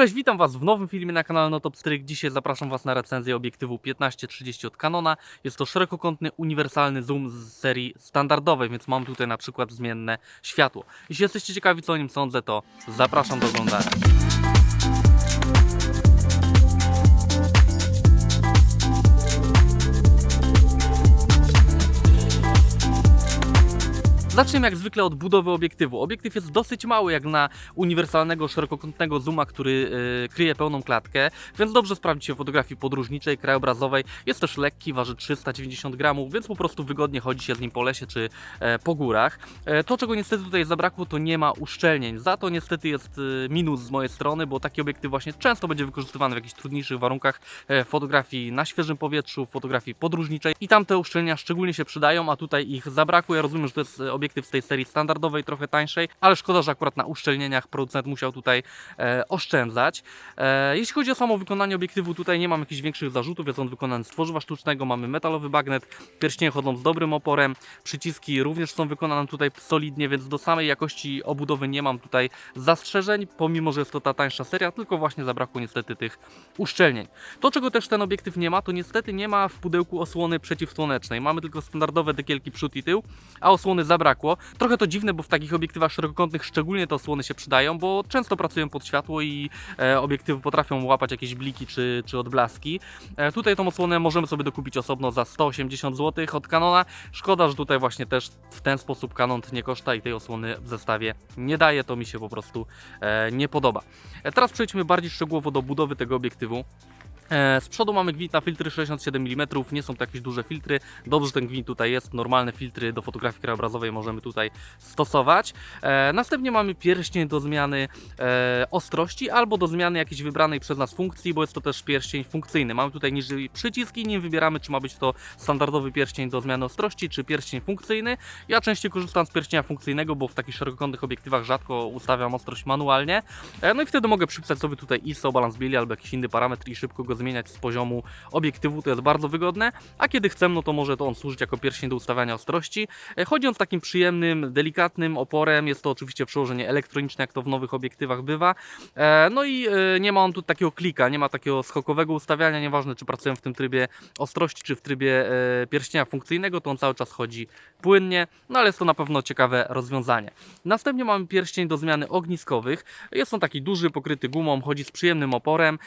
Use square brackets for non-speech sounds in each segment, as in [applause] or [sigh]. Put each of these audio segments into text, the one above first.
Cześć, witam Was w nowym filmie na kanale Notop Stryk. Dzisiaj zapraszam Was na recenzję obiektywu 15-30 od Canona. Jest to szerokokątny, uniwersalny zoom z serii standardowej, więc mam tutaj na przykład zmienne światło. Jeśli jesteście ciekawi co o nim sądzę, to zapraszam do oglądania. Zacznijmy jak zwykle od budowy obiektywu. Obiektyw jest dosyć mały jak na uniwersalnego, szerokokątnego zooma, który e, kryje pełną klatkę, więc dobrze sprawdzi się w fotografii podróżniczej, krajobrazowej. Jest też lekki, waży 390 gramów, więc po prostu wygodnie chodzi się z nim po lesie czy e, po górach. E, to, czego niestety tutaj zabrakło, to nie ma uszczelnień. Za to niestety jest e, minus z mojej strony, bo taki obiektyw właśnie często będzie wykorzystywany w jakichś trudniejszych warunkach e, fotografii na świeżym powietrzu, fotografii podróżniczej i tam te uszczelnienia szczególnie się przydają, a tutaj ich zabrakło. Ja rozumiem, że to jest e, obiektyw z tej serii standardowej, trochę tańszej, ale szkoda, że akurat na uszczelnieniach producent musiał tutaj e, oszczędzać. E, jeśli chodzi o samo wykonanie obiektywu, tutaj nie mam jakichś większych zarzutów, jest on wykonany z tworzywa sztucznego, mamy metalowy bagnet, pierścienie chodzą z dobrym oporem, przyciski również są wykonane tutaj solidnie, więc do samej jakości obudowy nie mam tutaj zastrzeżeń, pomimo, że jest to ta tańsza seria, tylko właśnie zabrakło niestety tych uszczelnień. To, czego też ten obiektyw nie ma, to niestety nie ma w pudełku osłony przeciwsłonecznej. Mamy tylko standardowe dekielki przód i tył, a osłony zabrakło. Trochę to dziwne, bo w takich obiektywach szerokokątnych szczególnie te osłony się przydają, bo często pracują pod światło i e, obiektywy potrafią łapać jakieś bliki czy, czy odblaski. E, tutaj tą osłonę możemy sobie dokupić osobno za 180 zł od Canona. Szkoda, że tutaj właśnie też w ten sposób Canon nie koszta i tej osłony w zestawie nie daje. To mi się po prostu e, nie podoba. E, teraz przejdźmy bardziej szczegółowo do budowy tego obiektywu. E, Z przodu mamy gwint na filtry 67 mm, nie są to jakieś duże filtry. Dobrze, że ten gwint tutaj jest. Normalne filtry do fotografii krajobrazowej możemy tutaj stosować. E, Następnie mamy pierścień do zmiany e, ostrości albo do zmiany jakiejś wybranej przez nas funkcji, bo jest to też pierścień funkcyjny. Mamy tutaj niżej przyciski, nim wybieramy, czy ma być to standardowy pierścień do zmiany ostrości, czy pierścień funkcyjny. Ja częściej korzystam z pierścienia funkcyjnego, bo w takich szerokokątnych obiektywach rzadko ustawiam ostrość manualnie. No i wtedy mogę przypisać sobie tutaj ISO, balans Billy albo jakiś inny parametr i szybko go zmieniać z poziomu obiektywu, to jest bardzo wygodne, a kiedy chcę, no to może to on służyć jako pierścień do ustawiania ostrości. E, Chodzi on z takim przyjemnym, delikatnym oporem, jest to oczywiście przełożenie elektroniczne, jak to w nowych obiektywach bywa. E, No i e, nie ma on tu takiego klika, nie ma takiego skokowego ustawiania, nieważne czy pracuję w tym trybie ostrości, czy w trybie pierścienia funkcyjnego, to on cały czas chodzi płynnie, no ale jest to na pewno ciekawe rozwiązanie. Następnie mamy pierścień do zmiany ogniskowych. Jest on taki duży, pokryty gumą, chodzi z przyjemnym oporem.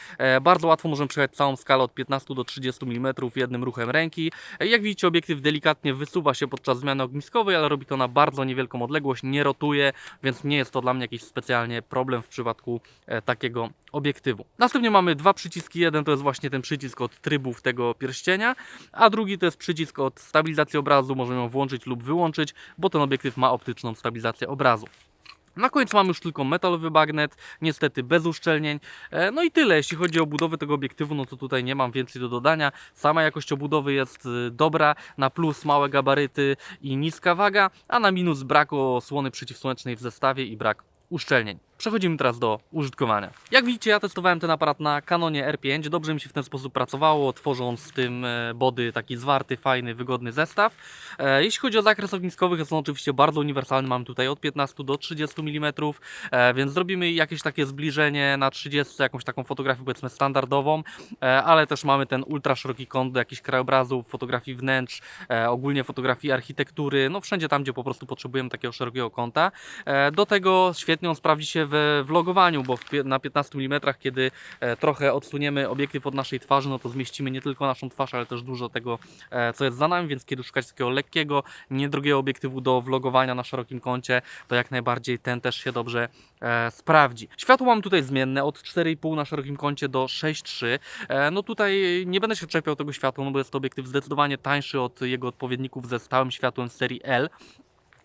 Bardzo łatwo możemy przejechać całą skalę od 15 do 30 mm jednym ruchem ręki. Jak widzicie, obiektyw delikatnie wysuwa się podczas zmiany ogniskowej, ale robi to na bardzo niewielką odległość, nie rotuje, więc nie jest to dla mnie jakiś specjalnie problem w przypadku e, takiego obiektywu. Następnie mamy dwa przyciski. Jeden to jest właśnie ten przycisk od trybów tego pierścienia, a drugi to jest przycisk od stabilizacji obrazu. Możemy ją włączyć lub wyłączyć, bo ten obiektyw ma optyczną stabilizację obrazu. Na końcu mamy już tylko metalowy bagnet, niestety bez uszczelnień. E, No i tyle, jeśli chodzi o budowę tego obiektywu, no to tutaj nie mam więcej do dodania. Sama jakość obudowy jest y, dobra, na plus małe gabaryty i niska waga, a na minus brak osłony przeciwsłonecznej w zestawie i brak uszczelnień. Przechodzimy teraz do użytkowania. Jak widzicie, ja testowałem ten aparat na Canonie R5. Dobrze mi się w ten sposób pracowało, tworząc z tym e, body taki zwarty, fajny, wygodny zestaw. E, Jeśli chodzi o zakres ogniskowych, jest on oczywiście bardzo uniwersalny. Mam tutaj od 15 do 30 mm, e, więc zrobimy jakieś takie zbliżenie na 30, jakąś taką fotografię powiedzmy standardową, ale też mamy ten ultra szeroki kąt do jakichś krajobrazów, fotografii wnętrz, ogólnie fotografii architektury, no wszędzie tam, gdzie po prostu potrzebujemy takiego szerokiego kąta. Do tego świetnie on sprawdzi się we vlogowaniu, bo w na 15 mm, kiedy e, trochę odsuniemy obiektyw od naszej twarzy, no to zmieścimy nie tylko naszą twarz, ale też dużo tego, e, co jest za nami, więc kiedy szukać takiego lekkiego, niedrogiego obiektywu do vlogowania na szerokim kącie, to jak najbardziej ten też się dobrze e, sprawdzi. Światło mam tutaj zmienne od 4,5 na szerokim kącie do 6,3. E, no tutaj nie będę się czepiał tego światła, no bo jest to obiektyw zdecydowanie tańszy od jego odpowiedników ze stałym światłem serii L.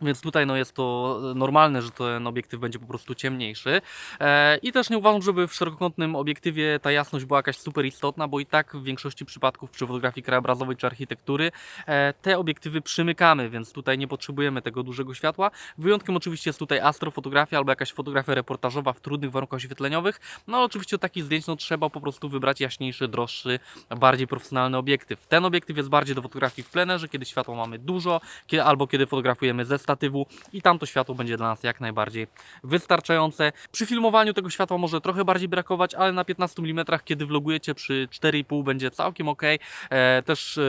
Więc tutaj no, jest to normalne, że ten obiektyw będzie po prostu ciemniejszy. E, I też nie uważam, żeby w szerokokątnym obiektywie ta jasność była jakaś super istotna, bo i tak w większości przypadków przy fotografii krajobrazowej czy architektury e, te obiektywy przymykamy, więc tutaj nie potrzebujemy tego dużego światła. Wyjątkiem oczywiście jest tutaj astrofotografia albo jakaś fotografia reportażowa w trudnych warunkach oświetleniowych. No oczywiście do takich zdjęć no, trzeba po prostu wybrać jaśniejszy, droższy, bardziej profesjonalny obiektyw. Ten obiektyw jest bardziej do fotografii w plenerze, kiedy światła mamy dużo, albo kiedy fotografujemy ze statywu i tam to światło będzie dla nas jak najbardziej wystarczające. Przy filmowaniu tego światła może trochę bardziej brakować, ale na 15 mm, kiedy vlogujecie przy 4,5 będzie całkiem ok. E, też e,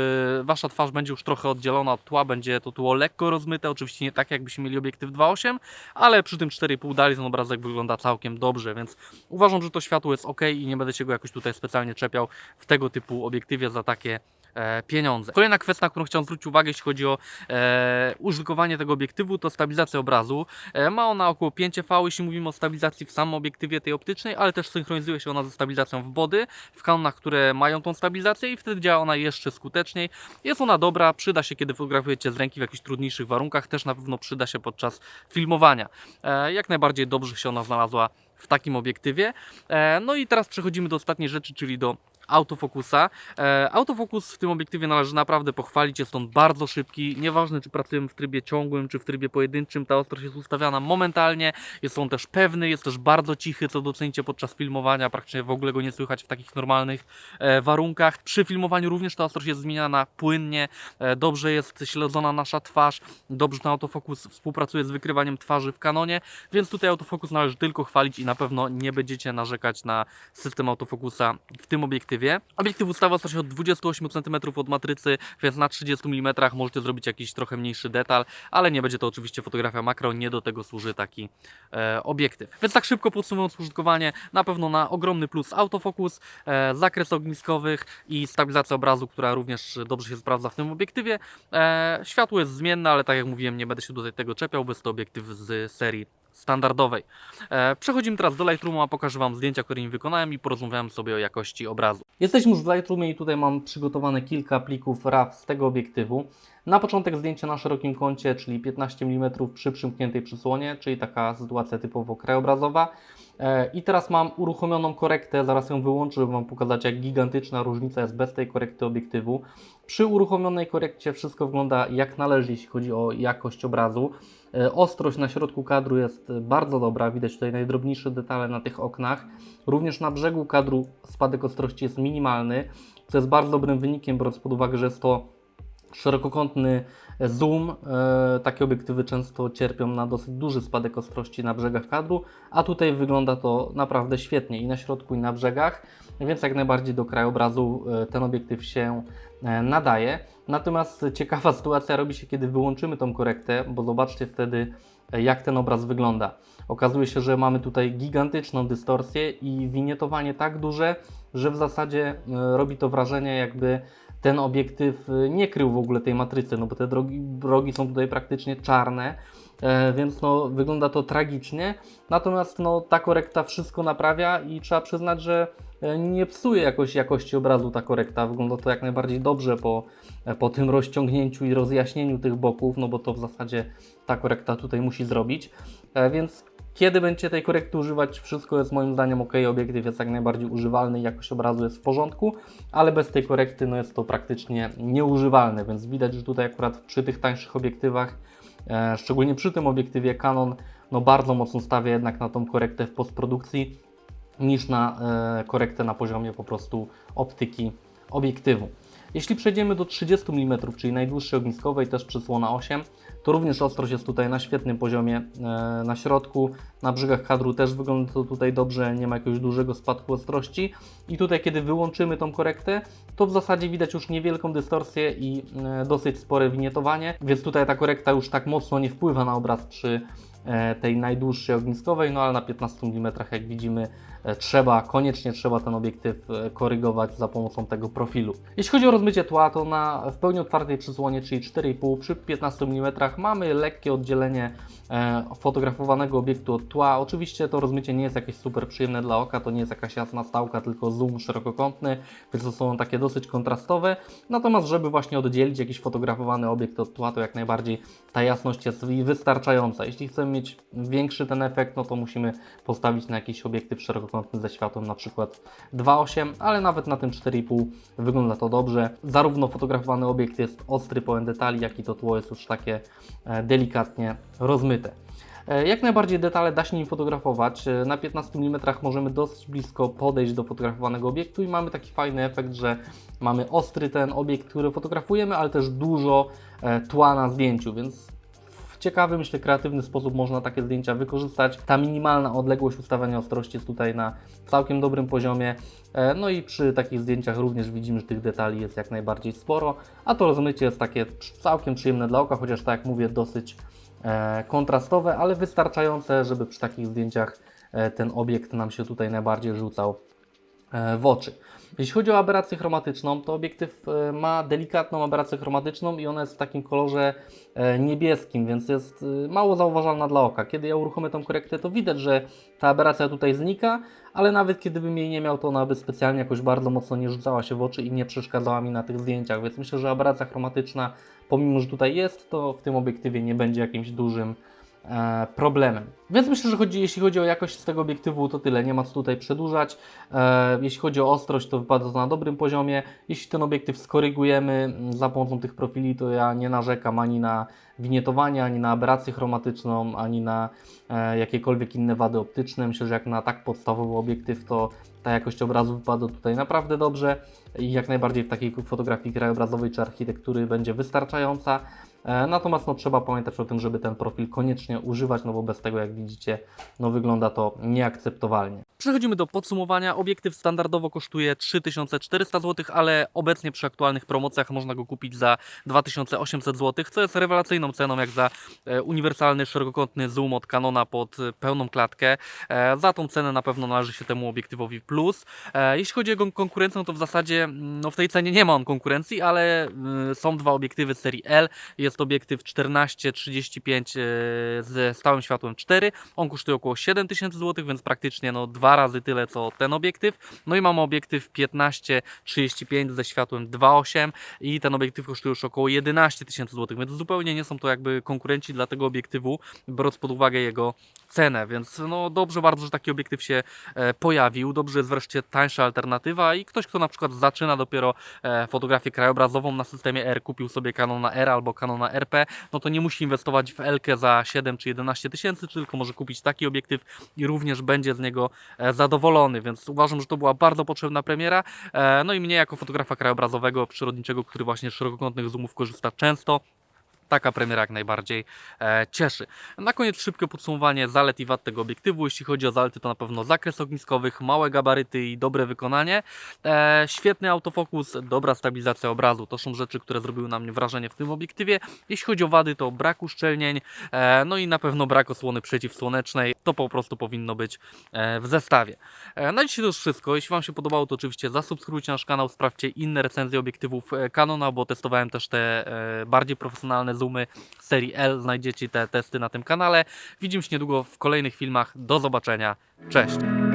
wasza twarz będzie już trochę oddzielona od tła, będzie to tło lekko rozmyte, oczywiście nie tak jakbyśmy mieli obiektyw 2.8, ale przy tym 4,5 dalej ten obrazek wygląda całkiem dobrze, więc uważam, że to światło jest ok i nie będę się go jakoś tutaj specjalnie czepiał w tego typu obiektywie za takie pieniądze. Kolejna kwestia, na którą chciałem zwrócić uwagę, jeśli chodzi o e, użytkowanie tego obiektywu, to stabilizacja obrazu. E, ma ona około 5 V, jeśli mówimy o stabilizacji w samym obiektywie tej optycznej, ale też synchronizuje się ona ze stabilizacją w body, w kanonach, które mają tą stabilizację i wtedy działa ona jeszcze skuteczniej. Jest ona dobra, przyda się, kiedy fotografujecie z ręki w jakichś trudniejszych warunkach, też na pewno przyda się podczas filmowania. E, jak najbardziej dobrze się ona znalazła w takim obiektywie. E, no i teraz przechodzimy do ostatniej rzeczy, czyli do autofokusa. E, autofokus w tym obiektywie należy naprawdę pochwalić, jest on bardzo szybki, nieważne czy pracujemy w trybie ciągłym, czy w trybie pojedynczym, ta ostrość jest ustawiana momentalnie, jest on też pewny, jest też bardzo cichy, co docenicie podczas filmowania, praktycznie w ogóle go nie słychać w takich normalnych e, warunkach. Przy filmowaniu również ta ostrość jest zmieniana płynnie, e, dobrze jest śledzona nasza twarz, dobrze ten autofokus współpracuje z wykrywaniem twarzy w kanonie, więc tutaj autofokus należy tylko chwalić i na pewno nie będziecie narzekać na system autofokusa w tym obiektywie. Obiektyw ustawa ostrość od 28 cm od matrycy, więc na 30 mm możecie zrobić jakiś trochę mniejszy detal, ale nie będzie to oczywiście fotografia makro, nie do tego służy taki e, obiektyw. Więc tak szybko podsumowując użytkowanie, na pewno na ogromny plus autofokus, e, zakres ogniskowych i stabilizacja obrazu, która również dobrze się sprawdza w tym obiektywie. E, światło jest zmienne, ale tak jak mówiłem, nie będę się tutaj tego czepiał, jest to obiektyw z serii standardowej. E, przechodzimy teraz do Lightroomu, a pokażę Wam zdjęcia, które im wykonałem i porozmawiamy sobie o jakości obrazu. Jesteśmy już w Lightroomie i tutaj mam przygotowane kilka plików RAW z tego obiektywu. Na początek zdjęcie na szerokim kącie, czyli 15 mm przy przymkniętej przysłonie, czyli taka sytuacja typowo krajobrazowa. E, I teraz mam uruchomioną korektę, zaraz ją wyłączę, żeby Wam pokazać jak gigantyczna różnica jest bez tej korekty obiektywu. Przy uruchomionej korekcie wszystko wygląda jak należy, jeśli chodzi o jakość obrazu. E, Ostrość na środku kadru jest bardzo dobra, widać tutaj najdrobniejsze detale na tych oknach. Również na brzegu kadru spadek ostrości jest minimalny, co jest bardzo dobrym wynikiem, biorąc pod uwagę, że jest to szerokokątny zoom. E, Takie obiektywy często cierpią na dosyć duży spadek ostrości na brzegach kadru, a tutaj wygląda to naprawdę świetnie i na środku, i na brzegach, więc jak najbardziej do krajobrazu e, ten obiektyw się e, nadaje. Natomiast ciekawa [laughs] sytuacja robi się, kiedy wyłączymy tą korektę, bo zobaczcie wtedy, jak ten obraz wygląda. Okazuje się, że mamy tutaj gigantyczną dystorsję i winietowanie tak duże, że w zasadzie robi to wrażenie, jakby ten obiektyw e, nie krył w ogóle tej matrycy, no bo te drogi, rogi są tutaj praktycznie czarne, e, więc no, wygląda to tragicznie. Natomiast no, ta korekta wszystko naprawia i trzeba przyznać, że e, nie psuje jakoś jakości obrazu ta korekta. Wygląda to jak najbardziej dobrze po, e, po tym rozciągnięciu i rozjaśnieniu tych boków, no bo to w zasadzie ta korekta tutaj musi zrobić. Więc kiedy będziecie tej korekty używać, wszystko jest moim zdaniem ok, obiektyw jest jak najbardziej używalny, jakość obrazu jest w porządku, ale bez tej korekty no jest to praktycznie nieużywalne, więc widać, że tutaj akurat przy tych tańszych obiektywach, e, szczególnie przy tym obiektywie Canon, no bardzo mocno stawia jednak na tą korektę w postprodukcji niż na e, korektę na poziomie po prostu optyki obiektywu. Jeśli przejdziemy do 30 mm, czyli najdłuższej ogniskowej, też przysłona 8, to również ostrość jest tutaj na świetnym poziomie e, na środku. Na brzegach kadru też wygląda to tutaj dobrze, nie ma jakiegoś dużego spadku ostrości. I tutaj, kiedy wyłączymy tą korektę, to w zasadzie widać już niewielką dystorsję i e, dosyć spore winietowanie, więc tutaj ta korekta już tak mocno nie wpływa na obraz przy e, tej najdłuższej ogniskowej, no ale na 15 mm jak widzimy trzeba, koniecznie trzeba ten obiektyw e, korygować za pomocą tego profilu. Jeśli chodzi o rozmycie tła, to na w pełni otwartej przysłonie, czyli 4,5 przy 15 mm mamy lekkie oddzielenie e, fotografowanego obiektu od tła. Oczywiście to rozmycie nie jest jakieś super przyjemne dla oka, to nie jest jakaś jasna stałka, tylko zoom szerokokątny, więc to są takie dosyć kontrastowe. Natomiast żeby właśnie oddzielić jakiś fotografowany obiekt od tła, to jak najbardziej ta jasność jest wystarczająca. Jeśli chcemy mieć większy ten efekt, no to musimy postawić na jakiś obiektyw szerokokątny ze światłem na przykład 2.8, ale nawet na tym 4.5 wygląda to dobrze. Zarówno fotografowany obiekt jest ostry pełen detali, jak i to tło jest już takie e, delikatnie rozmyte. E, Jak najbardziej detale da się nim fotografować. E, Na 15 mm możemy dosyć blisko podejść do fotografowanego obiektu i mamy taki fajny efekt, że mamy ostry ten obiekt, który fotografujemy, ale też dużo tła na zdjęciu, więc ciekawy, myślę, kreatywny sposób można takie zdjęcia wykorzystać. Ta minimalna odległość ustawiania ostrości jest tutaj na całkiem dobrym poziomie. E, No i przy takich zdjęciach również widzimy, że tych detali jest jak najbardziej sporo, a to rozmycie jest takie całkiem przyjemne dla oka, chociaż tak jak mówię, dosyć e, kontrastowe, ale wystarczające, żeby przy takich zdjęciach e, ten obiekt nam się tutaj najbardziej rzucał w oczy. Jeśli chodzi o aberrację chromatyczną, to obiektyw e, ma delikatną aberrację chromatyczną i ona jest w takim kolorze e, niebieskim, więc jest e, mało zauważalna dla oka. Kiedy ja uruchomię tą korektę, to widać, że ta aberracja tutaj znika, ale nawet kiedy bym jej nie miał, to ona by specjalnie jakoś bardzo mocno nie rzucała się w oczy i nie przeszkadzała mi na tych zdjęciach, więc myślę, że aberracja chromatyczna, pomimo że tutaj jest, to w tym obiektywie nie będzie jakimś dużym problemem. Więc myślę, że chodzi, jeśli chodzi o jakość tego obiektywu, to tyle. Nie ma co tutaj przedłużać. E, jeśli chodzi o ostrość, to to na dobrym poziomie. Jeśli ten obiektyw skorygujemy mm, za pomocą tych profili, to ja nie narzekam ani na winietowanie, ani na aberrację chromatyczną, ani na e, jakiekolwiek inne wady optyczne. Myślę, że jak na tak podstawowy obiektyw, to ta jakość obrazu wypada tutaj naprawdę dobrze i jak najbardziej w takiej fotografii krajobrazowej czy architektury będzie wystarczająca. E, Natomiast no, trzeba pamiętać o tym, żeby ten profil koniecznie używać, no bo bez tego, jak widzicie, no, wygląda to nieakceptowalnie. Przechodzimy do podsumowania. Obiektyw standardowo kosztuje 3400 zł, ale obecnie przy aktualnych promocjach można go kupić za 2800 zł, co jest rewelacyjną ceną jak za e, uniwersalny szerokokątny zoom od Canona pod e, pełną klatkę. E, Za tą cenę na pewno należy się temu obiektywowi plus. Jeśli chodzi o jego konkurencję, to w zasadzie mm, no w tej cenie nie ma on konkurencji, ale y, są dwa obiektywy serii L. Jest obiektyw 14-35 e, ze stałym światłem 4. On kosztuje około 7000 zł, więc praktycznie no dwa razy tyle co ten obiektyw. No i mamy obiektyw 15-35 ze światłem 2.8 i ten obiektyw kosztuje już około 11 tysięcy złotych, więc zupełnie nie są to jakby konkurenci dla tego obiektywu, biorąc pod uwagę jego cenę, więc no dobrze bardzo, że taki obiektyw się e, pojawił, dobrze jest wreszcie tańsza alternatywa i ktoś, kto na przykład zaczyna dopiero e, fotografię krajobrazową na systemie R, kupił sobie Canona R albo Canona RP, no to nie musi inwestować w Elkę za 7 czy 11 tysięcy, tylko może kupić taki obiektyw i również będzie z niego zadowolony, więc uważam, że to była bardzo potrzebna premiera. E, No i mnie jako fotografa krajobrazowego, przyrodniczego, który właśnie z szerokokątnych zoomów korzysta często, taka premiera jak najbardziej e, cieszy. Na koniec szybkie podsumowanie zalet i wad tego obiektywu. Jeśli chodzi o zalety, to na pewno zakres ogniskowych, małe gabaryty i dobre wykonanie. E, świetny autofokus, dobra stabilizacja obrazu. To są rzeczy, które zrobiły na mnie wrażenie w tym obiektywie. Jeśli chodzi o wady, to brak uszczelnień, e, no i na pewno brak osłony przeciwsłonecznej. To po prostu powinno być w zestawie. Na dzisiaj to już wszystko. Jeśli Wam się podobało, to oczywiście zasubskrybujcie nasz kanał, sprawdźcie inne recenzje obiektywów Canona, bo testowałem też te bardziej profesjonalne zoomy serii L. Znajdziecie te testy na tym kanale. Widzimy się niedługo w kolejnych filmach. Do zobaczenia. Cześć!